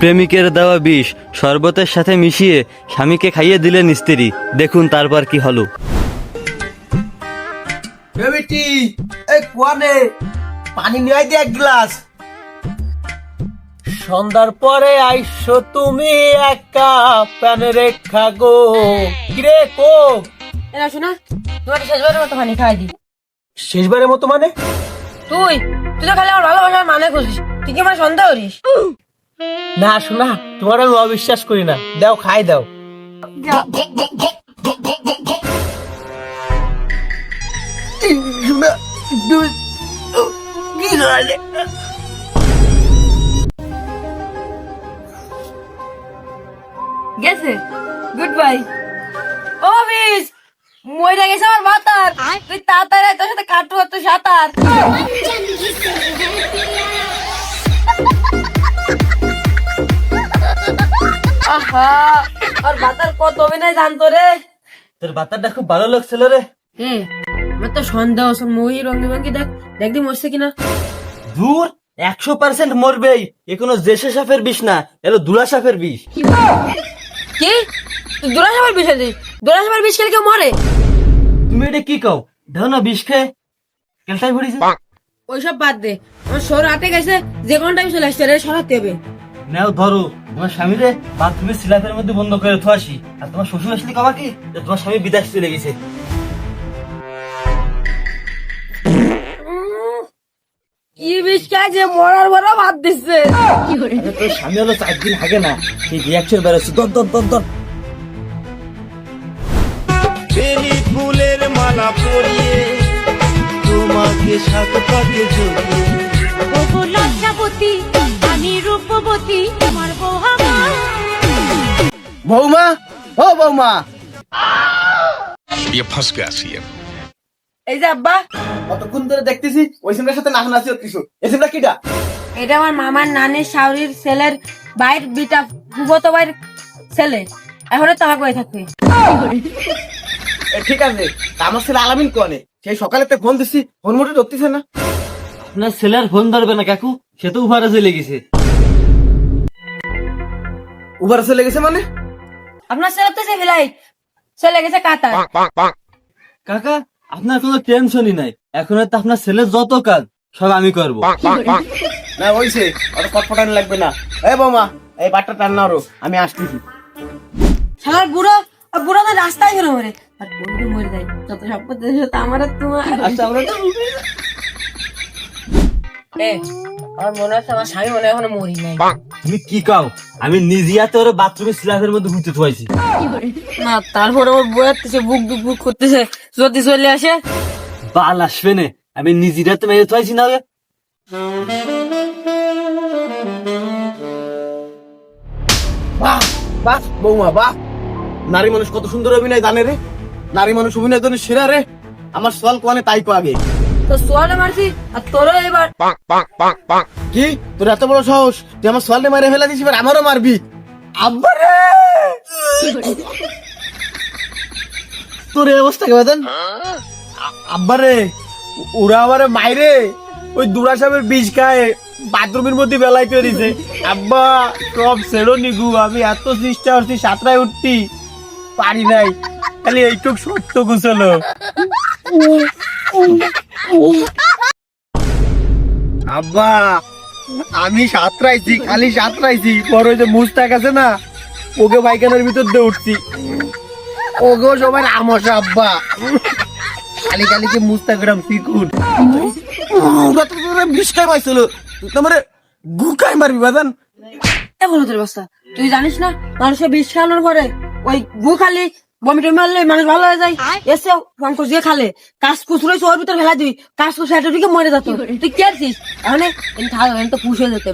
প্রেমিকের দেওয়া বিষ শরবতের সাথে মিশিয়ে স্বামীকে খাইয়ে দিলেন স্ত্রী। দেখুন তারপর কি হলো। বেবিটি এই কুয়ানে পানি নিয়ে দে এক গ্লাস। সন্ধ্যার পরে আইসো তুমি একা প্যানে রেখা গো। কিরে কো? এরা শোনা তোমার শেষবারের মতো পানি খাই দি শেষবারের মতো মানে? তুই তুই তো খালি আমার ভালোবাসার মানে খুঁজিস তুই কি আমার সন্দেহ করিস? না শোনা তোমার আমি অবিশ্বাস করি না। দাও খাই দাও। গেছে। Good bye. ও বিশ মইরা গেছে আমার বাতার তুই তাড়াতাড়ি তোর সাথে কাটু তুই সাঁতার। আর বাতার কত অভিনয় জানতো রে? তোর বাতারটা খুব ভালো লাগছিল রে। এ আমার তো সন্দেহ মই রঙি রঙি দেখ দেখ দি মরছে কিনা। দূর একশো পার্সেন্ট মরবেই। এ কোনো জেসে সাপের বিষ না এলো দুলা সাপের বিষ। কি? দোড়া সাবার বিষ দিস দোড়া সাবার বিষ খেলে কেউ মরে? তুমি এটা কি কও? দাও না বিষ খেয়ে। কেলটাই ভরিছে ওইসব বাদ দে। আমার শোর আটে গেছে যে কোনো টাইম চলে আসছে রে সরাতে হবে। নাও ধরো। তোমার স্বামীরে বাথরুমের সিলাপের মধ্যে বন্ধ করে থোয়াসি আর তোমার শ্বশুর আসলে কবা কি যে তোমার স্বামী বিদেশ চলে গেছে। কি বিষ খাইছে? মরার মরা ভাত দিচ্ছে তোর স্বামী হলো চার দিন আগে না সেই রিয়াকশন বেরোচ্ছে। দর দর দর দর ফুলের মালা পরিয়ে তোমাকে সাত পাকে জড়িয়ে আমি রূপবতী আমার বৌমা ও বৌমা ये फंस गया सीएम এই যে আব্বা কতক্ষণ ধরে দেখতেছি ওই সিমটার সাথে নাচানাচি হচ্ছিস এই সিমটা কিটা এটা আমার মামার নানির শাওরির ছেলের বাইর বিটা ভুবত বাইর ছেলে এখনো তাহাক বাই থাকবে এ, ঠিক আছে তা আমার ছেলে আলামিন কোয়ানে সেই সকালে তো ফোন দিচ্ছি ফোন মোটে ধরতেছে না আপনার ছেলের ফোন ধরবে না কাকু সে তো উভারে চলে গেছে উবার চলে গেছে মানে আপনার ছেলে তো সে ফেলাই। চলে গেছে কাতার। কাকা আপনার কোনো টেনশনই নাই। এখন তো আপনার ছেলের যত কাজ সব আমি করব। না হইছে অত ফটফটানি লাগবে না। এ বৌমা এই বাটটা টান না আমি আসতেছি শালার বুড়ো আর বুড়ো না রাস্তায় ঘুরে মরে আর বন্ধু মরে যায় যত তা আমার আর তোমার। আচ্ছা আমরা তো আমার মনে হচ্ছে আমার স্বামী মনে এখনও মরি নাই। তুমি কি কাও? আমি নিজে হাতে ওর বাথরুমের মধ্যে ঘুরতে থুয়াইছি। না তারপরে ওর বই বুক বুক বুক করতেছে যদি চলে আসে। বাল আসবে না আমি নিজে হাতে মেরে থুয়াইছি না বাহ বাহ বৌমা বাহ। নারী মানুষ কত সুন্দর অভিনয় জানে রে। নারী মানুষ অভিনয় জন্য সেরা রে। আমার সল কোয়ানে তাই কো আগে। তো সোয়ালে মারছি আর তোরও এবার। কি? তোর এত বড় সাহস? তুই আমার সোয়ালে মারে ফেলে দিস এবার আমারও মারবি? আব্বা রে তোর এই অবস্থা কে বাদান আব্বা রে ওরা আমারে মাইরে ওই দুরা সাহেবের বিষ খায় বাথরুমের মধ্যে বেলাইতে দিছে। আব্বা সব ছেড়ো নিগু আমি এত চেষ্টা করছি সাঁতরায় উঠতি পারি নাই। খালি এইটুক সত্য গুছলো। আব্বা, আমি সাঁতরাইছি, খালি সাঁতরাইছি। ওই যে মুস্তাক আছে না, ওকে বাইকানের ভিতর দিয়ে উঠছি। ওকেও সবাই আমসা আব্বা। খালি খালি কি মুস্তাক রাম শিখুন ওরা তো তোরা বিষ খাই পাইছিল তোমার গুকাই মারবি বাদান এ বলো তোর তুই জানিস না, মানুষের বিষ খাওয়ানোর পরে ওই গু খালি বমি টমি মারলে মানুষ ভালো হয়ে যায়। এসে পঙ্কজ দিয়ে খালে। কাজ কুচুরে ওর ভিতর ফেলা দিবি। কাজ কুচুরে মরে যেত তুই কে আছিস? এখন তো পুষ হয়ে যেতে।